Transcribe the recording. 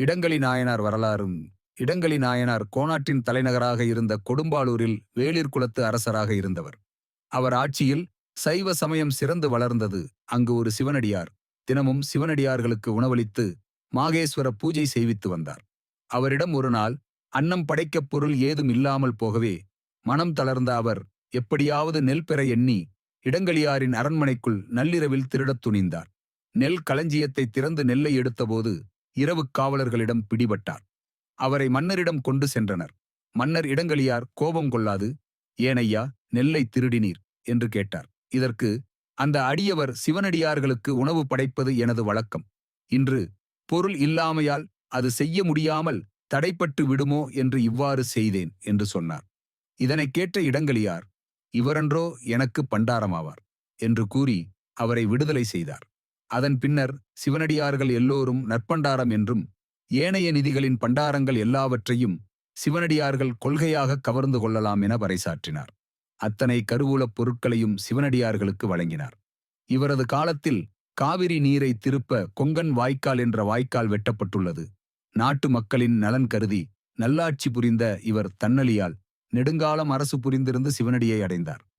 இடங்களி நாயனார் வரலாறும் இடங்களி நாயனார் கோனாட்டின் தலைநகராக இருந்த கொடும்பாளூரில் வேளிர் குலத்து அரசராக இருந்தவர். அவர் ஆட்சியில் சைவ சமயம் சிறந்து வளர்ந்தது. அங்கு ஒரு சிவனடியார் தினமும் சிவனடியார்களுக்கு உணவளித்து மாகேஸ்வர பூஜை செய்வித்து வந்தார். அவரிடம் ஒரு நாள் அன்னம் படைக்கப் பொருள் ஏதும் இல்லாமல் போகவே மனம் தளர்ந்த அவர் எப்படியாவது நெல் பெற எண்ணி இடங்களியாரின் அரண்மனைக்குள் நள்ளிரவில் திருடத் துணிந்தார். நெல் களஞ்சியத்தை திறந்து நெல்லை எடுத்தபோது இரவுக் காவலர்களிடம் பிடிபட்டார். அவரை மன்னரிடம் கொண்டு சென்றனர். மன்னர் இடங்களியார் கோபம் கொள்ளாது ஏனையா நெல்லை திருடினீர் என்று கேட்டார். இதற்கு அந்த அடியவர் சிவனடியார்களுக்கு உணவு படைப்பது எனது வழக்கம். இன்று பொருள் இல்லாமையால் அது செய்ய முடியாமல் தடைப்பட்டு விடுமோ என்று இவ்வாறு செய்தேன் என்று சொன்னார். இதனைக் கேட்ட இடங்களியார் இவரன்றோ எனக்கு பண்டாரமாவார் என்று கூறி அவரை விடுதலை செய்தார். அதன் பின்னர் சிவனடியார்கள் எல்லோரும் நற்பண்டாரம் என்றும் ஏனைய நிதிகளின் பண்டாரங்கள் எல்லாவற்றையும் சிவனடியார்கள் கொள்கையாக கவர்ந்து கொள்ளலாம் என பறைசாற்றினார். அத்தனை கருவூலப் பொருட்களையும் சிவனடியார்களுக்கு வழங்கினார். இவரது காலத்தில் காவிரி நீரை திருப்ப கொங்கன் வாய்க்கால் என்ற வாய்க்கால் வெட்டப்பட்டுள்ளது. நாட்டு மக்களின் நலன் கருதி நல்லாட்சி புரிந்த இவர் தன்னலியால் நெடுங்காலம் அரசு புரிந்திருந்து சிவனடியை அடைந்தார்.